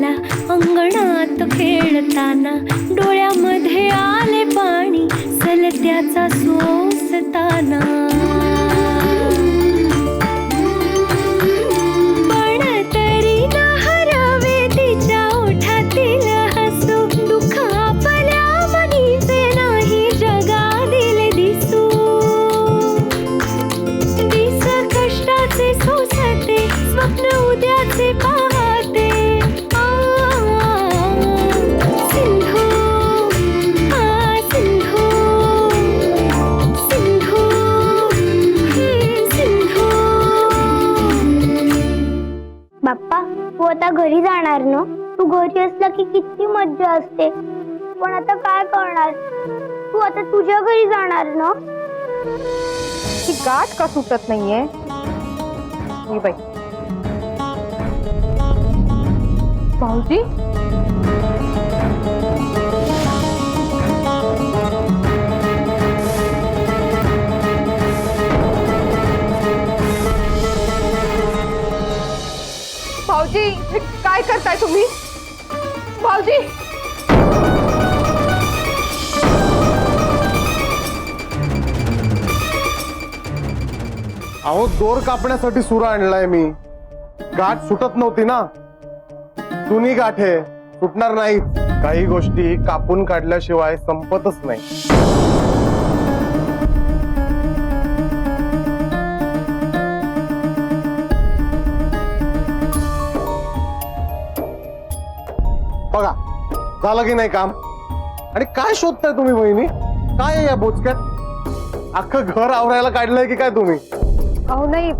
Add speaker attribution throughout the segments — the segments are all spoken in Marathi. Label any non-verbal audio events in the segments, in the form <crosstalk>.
Speaker 1: आला. अंगणात खेळताना डोळ्यामध्ये आले पाणी. सलत्याचा सोसताना
Speaker 2: घरी जाणार ना? तू घरी असला की किती मज्जा असते. पण आता काय करणार? तू आता तुझ्या घरी जाणार ना?
Speaker 3: ही गाठ का सुटत नाहीये? ही बाई. भाऊजी भाऊजी? काय करताय तुम्ही? भाऊजी
Speaker 4: अहो दोर कापण्यासाठी सुरा आणलाय मी. गाठ सुटत नव्हती ना? जुनी गाठ आहे सुटणार नाही काही गोष्टी कापून काढल्याशिवाय संपतच नाही. बघा झालं की नाही काम? आणि काय शोधताय तुम्ही बहिणी काय आहे या बोचक्यात? अख्खं घर आवरायला काढलंय की काय तुम्ही?
Speaker 3: अहो नाही.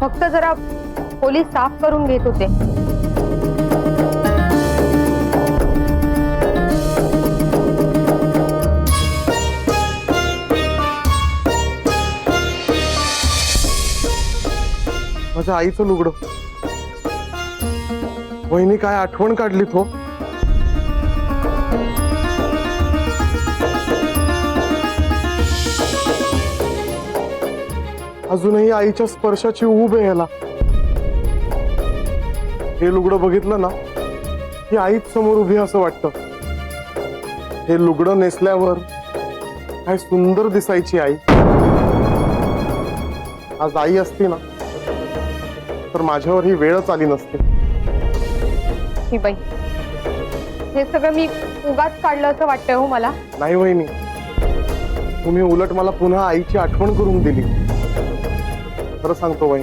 Speaker 3: फक्त जरा पोलीस साफ करून घेत होते.
Speaker 4: माझ्या आईचं लुगडं. वहिनी काय आठवण काढली तो अजूनही आईच्या स्पर्शाची ऊब आहे याला. हे लुगडं बघितलं ना ही आईच समोर उभी असं वाटतं. हे लुगडं नेसल्यावर काय सुंदर दिसायची आई. आज आई असती ना तर माझ्यावर ही वेळच आली नसते.
Speaker 3: ही बाई हे सगळं मी उगाच काढलं असं वाटतंय हो मला.
Speaker 4: नाही वहिनी तुम्ही उलट मला पुन्हा आईची आठवण करून दिली. खरं सांगतो बाई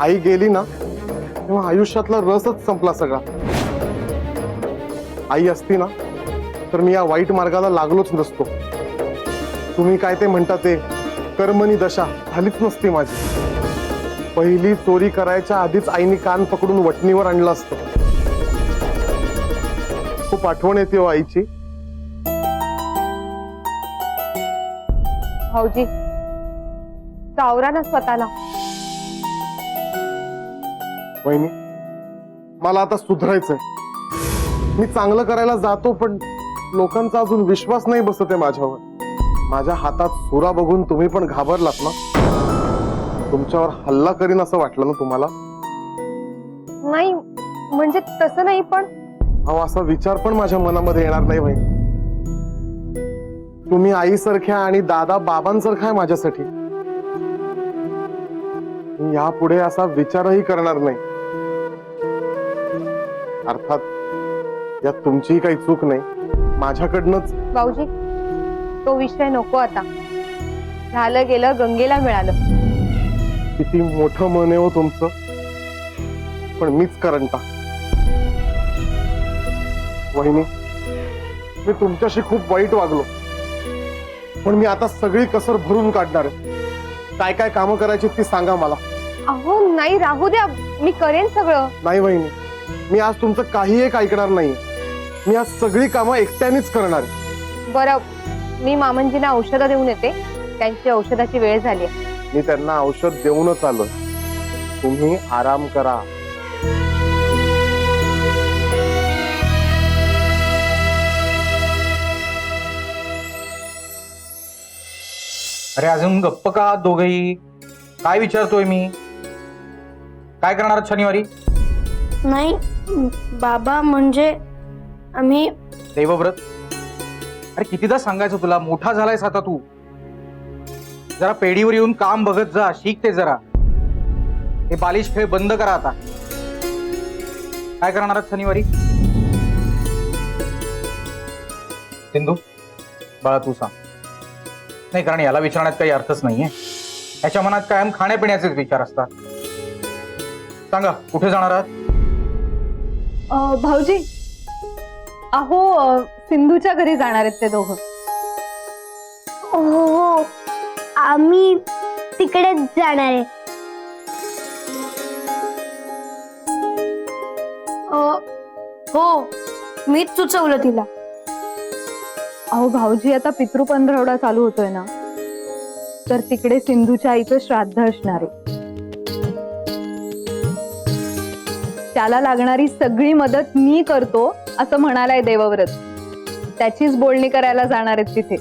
Speaker 4: आई गेली ना तेव्हा आयुष्यातला रसच संपला सगळा. आई असती ना तर मी या वाईट मार्गाला लागलोच नसतो. तुम्ही काय ते म्हणता ते कर्मनी दशा झालीच नसती माझी. पहिली चोरी करायच्या आधीच आईने कान पकडून वटणीवर आणलं असतं. खूप आठवण येते हो आईची.
Speaker 3: भाऊजी सावरा ना स्वतःला.
Speaker 4: वहिनी मला आता सुधारायचंय. मी चांगलं करायला जातो पण लोकांचा अजून विश्वास नाही बसत आहे माझ्यावर. माझ्या हातात सुरा बघून तुम्ही पण घाबरलात ना? तुमच्यावर हल्ला करीन असं वाटलं ना तुम्हाला?
Speaker 3: नाही म्हणजे तसं नाही पण
Speaker 4: अहो असा विचार पण माझ्या मनामध्ये येणार नाही वहिनी. तुम्ही आईसारख्या आणि दादा बाबांसारखा आहे माझ्यासाठी. यापुढे असा विचारही करणार नाही. अर्थात यात तुमचीही काही चूक नाही. माझ्याकडनंच
Speaker 3: भाऊजी तो विषय नको आता. झालं गेलं गंगेला मिळालं.
Speaker 4: किती मोठं मन आहे हो तुमचं. पण मीच करंटा. वहिनी मी तुमच्याशी खूप वाईट वागलो. पण मी आता सगळी कसर भरून काढणार आहे. काय काय कामं करायची ती सांगा मला.
Speaker 3: अहो नाही राहू द्या. मी करेन सगळं.
Speaker 4: नाही वहिनी. मी आज तुमचं काही एक ऐकणार नाही. मी आज सगळी कामं एकट्यानेच करणार आहे.
Speaker 3: बरं मी मामनजींना औषधं देऊन येते. त्यांची औषधाची वेळ झाली
Speaker 4: मी त्यांना औषध देऊनच आलोय तुम्ही आराम करा.
Speaker 5: अरे अजून गप्प का दोघही? काय विचारतोय मी? काय करणार आहात शनिवारी?
Speaker 2: नाही बाबा म्हणजे आम्ही
Speaker 5: देवव्रत. अरे कितीदा सांगायचं तुला? मोठा झालायस आता तू. जरा पेढीवर येऊन काम बघत जा शिक ते जरा. हे बालिश खेळ बंद करा आता. काय करणार आहात शनिवारी? सिंधू बाळा तू सांग. नाही कारण याला विचारण्यात काही अर्थच नाहीये. याच्या मनात कायम खाण्यापिण्याचेच विचार असतात. सांगा कुठे जाणार आहात?
Speaker 3: अ, भाऊजी अहो अ, सिंधूच्या घरी जाणार आहेत ते दोघं.
Speaker 2: हो हो. आम्ही तिकडेच जाणार आहे. हो मीच सुचवलं तिला.
Speaker 3: अहो भाऊजी आता पितृपंधरवडा चालू होतोय ना तर तिकडे सिंधूच्या आईचं श्राद्ध असणार आहे. त्याला लागणारी सगळी मदत मी करतो असं म्हणालाय देवव्रत. त्याचीच बोलणी करायला जाणार आहेत तिथे.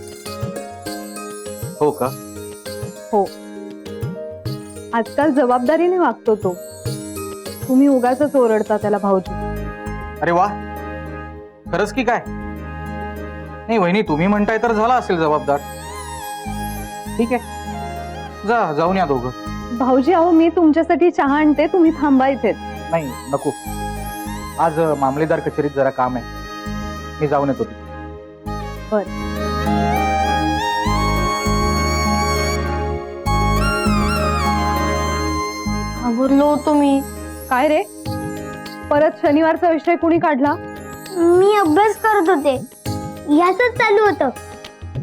Speaker 5: हो का?
Speaker 3: हो. आजकाल जबाबदारीने वागतो तो. तुम्ही उगाच ओरडता त्याला भाऊजी.
Speaker 5: अरे वा! खरंच की काय? नाही वहिनी तुम्ही म्हणताय तर झाला असेल जबाबदार. ठीक आहे. जा जाऊन या दोघं.
Speaker 3: भाऊजी अहो मी तुमच्यासाठी चहा आणते तुम्ही थांबा इथेच.
Speaker 5: नाही नको. आज मामलेदार कचेरीत जरा काम आहे. मी जाऊन येतो
Speaker 2: घाबरलो होतो मी
Speaker 3: काय रे? परत शनिवारचा विषय कुणी काढला?
Speaker 2: मी अभ्यास करत होते. याच चालू होतं.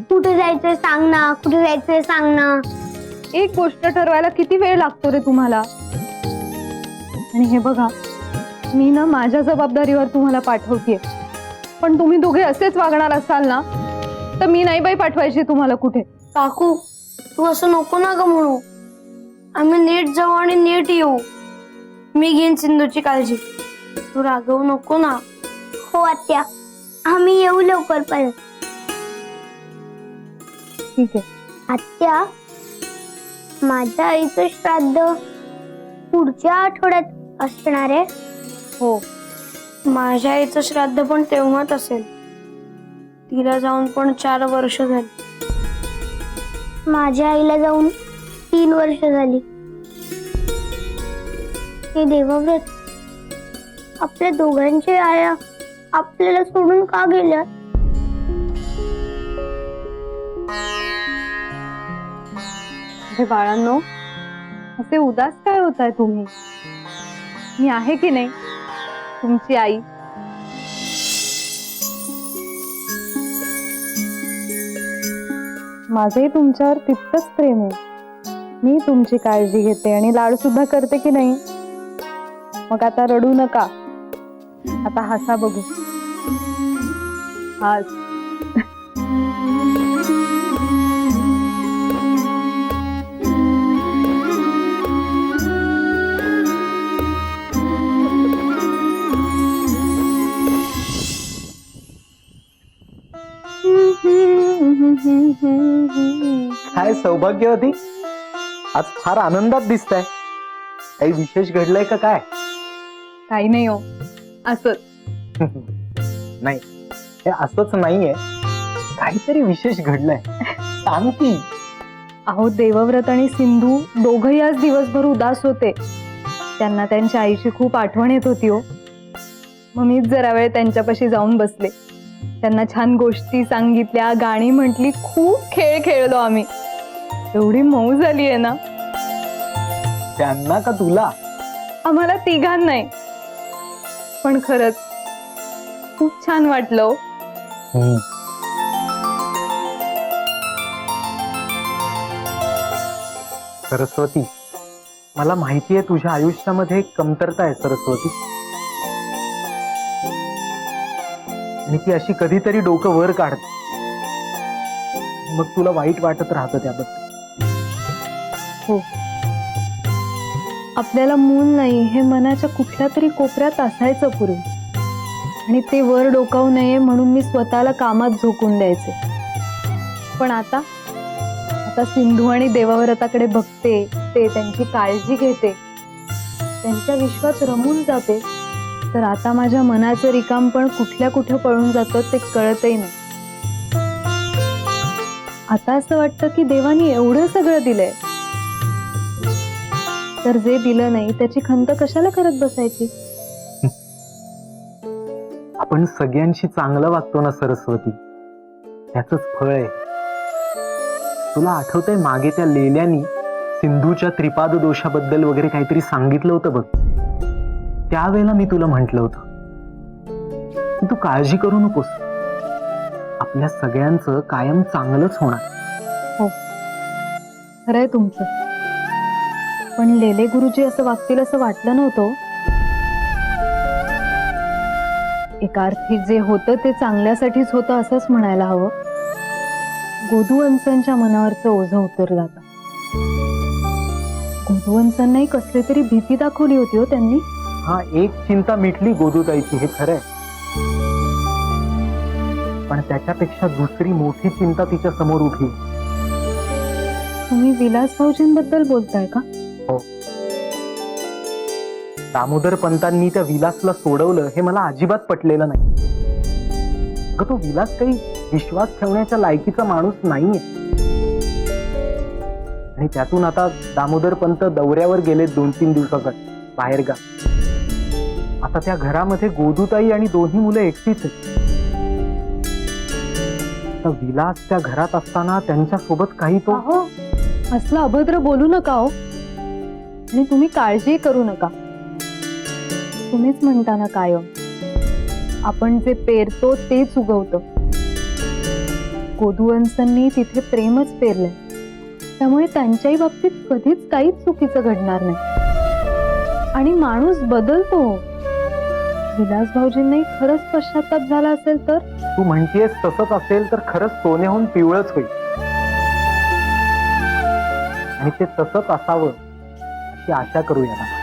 Speaker 2: कुठे जायचंय सांग ना कुठे जायचंय सांग ना.
Speaker 3: एक गोष्ट ठरवायला किती वेळ लागतो रे तुम्हाला? आणि हे बघा मी ना माझ्या जबाबदारीवर तुम्हाला पाठवतेय. पण तुम्ही दोघे असेच वागणार असाल ना तर मी नाही बाई पाठवायची तुम्हाला कुठे.
Speaker 2: काकू तू असं नको ना ग म्हणू. आम्ही नीट जाऊ आणि नीट येऊ. मी घेईन सिंधूची काळजी. तू रागवू नको ना. हो आत्या. आम्ही येऊ लवकर परत
Speaker 3: ठीक आहे.
Speaker 2: आत्या माझ्या आईचं श्राद्ध पुढच्या आठवड्यात असणार आहे?
Speaker 3: हो.
Speaker 2: माझ्या आईचं श्राद्ध पण तेव्हाच असेल. तिला जाऊन पण चार वर्ष झाली. माझ्या आईला जाऊन तीन वर्ष झाली. हे देवव्रत आपल्या दोघांची आया आपल्याला सोडून का गेल्या?
Speaker 3: बाळांनो असे उदास काय होत आहे तुम्ही? मी आहे की नाही? तुमची आई. माझंही तुमच्यावर तितकंच प्रेम आहे. मी तुमची काळजी घेते आणि लाड सुद्धा करते की नाही? मग आता रडू नका. आता हसा बघू. हास
Speaker 6: सौभाग्यवती आज फार आनंदात दिसताय. काही विशेष घडलंय का काय?
Speaker 3: काही नाही हो. असंच. <laughs>
Speaker 6: नाही. हे असंच नाहीये. काहीतरी विशेष घडलंय. सांग की.
Speaker 3: अहो देवव्रत आणि सिंधू दोघही आज दिवसभर उदास होते. त्यांना त्यांच्या आईची खूप आठवण येत होती हो. मग मीच जरा वेळ त्यांच्यापाशी जाऊन बसले. त्यांना छान गोष्टी सांगितल्या गाणी म्हटली खूप खेळ खेळलो आम्ही. एवढी मऊ झाली आहे ना?
Speaker 6: त्यांना का तुला?
Speaker 3: आम्हाला तिघां नाही पण खरंच खूप छान वाटलं हो.
Speaker 6: सरस्वती मला माहिती आहे तुझ्या आयुष्यामध्ये एक कमतरता आहे सरस्वती. आणि ती अशी कधीतरी डोकं वर काढते. मग तुला वाईट वाटत राहतं त्याबद्दल. हो.
Speaker 3: आपल्याला मूल नाही हे मनाच्या कुठल्या तरी कोपऱ्यात असायचं पूर्वी. आणि ते वर डोकावू नये म्हणून मी स्वतःला कामात झोकून द्यायचे. पण आता आता सिंधू आणि देवाव्रताकडे बघते ते त्यांची काळजी घेते त्यांच्या विश्वात रमून जाते तर आता माझ्या मनाचं रिकाम पण कुठल्या कुठं पळून जातं ते कळतही नाही. आता असं वाटतं की देवानी एवढं सगळं दिलंय. तर जे दिलं नाही त्याची खंत कशाला करत बसायची?
Speaker 6: आपण सगळ्यांशी चांगलं वागतो ना सरस्वती. त्याच फळ आहे. तुला आठवतंय मागे त्या लेल्यानी सिंधूच्या त्रिपाद दोषाबद्दल वगैरे काहीतरी सांगितलं होतं बघ? त्यावेळेला मी तुला म्हंटल होतं. तू काळजी करू नकोस. आपल्या सगळ्यांचं कायम चांगलंच होणार.
Speaker 3: खरंय तुमचं. पण लेले गुरुजी असं वागतील असं वाटलं नव्हतं. एका अर्थी जे होतं ते चांगल्यासाठीच होतं असंच म्हणायला हवं. गोधुवंसांच्या मनावरचं ओझं उतरलं आता. गोधुवंसांनाही कसली तरी भीती दाखवली होती हो त्यांनी.
Speaker 6: हा एक चिंता मिटली गोदूताईची हे खरंय पण त्याच्यापेक्षा दुसरी मोठी चिंता तिच्या समोर उठली
Speaker 3: तुम्ही विलास भाऊजींबद्दल बोलताय का?
Speaker 6: दामोदर पंतांनी त्या विलासला सोडवलं हे मला अजिबात पटलेलं नाही. तो विलास काही विश्वास ठेवण्याच्या लायकीचा माणूस नाहीये. आणि त्यातून आता दामोदर पंत दौऱ्यावर गेले दोन तीन दिवसासाठी बाहेर गा आता त्या घरामध्ये गोदूताई आणि दोन्ही मुलं एकटीच आहेत. विलास त्या घरात असताना त्यांच्यासोबत काही तो
Speaker 3: असला अभद्र बोलू नका हो. आणि तुम्ही काळजी करू नका. तुम्हीच म्हणता ना कायम. आपण जे पेरतो तेच उगवतो. गोधुवंसांनी तिथे प्रेमच पेरलंय. त्यामुळे त्यांच्याही बाबतीत कधीच काहीच चुकीचं घडणार नाही. आणि माणूस बदलतो हो. विलास भाऊजींनाही खरंच पश्चाताप झाला असेल तर?
Speaker 6: तू म्हणतेस तसंच असेल तर खरंच सोन्याहून पिवळच होईल. आणि ते तसंच असावं. अशी आशा करूया ना.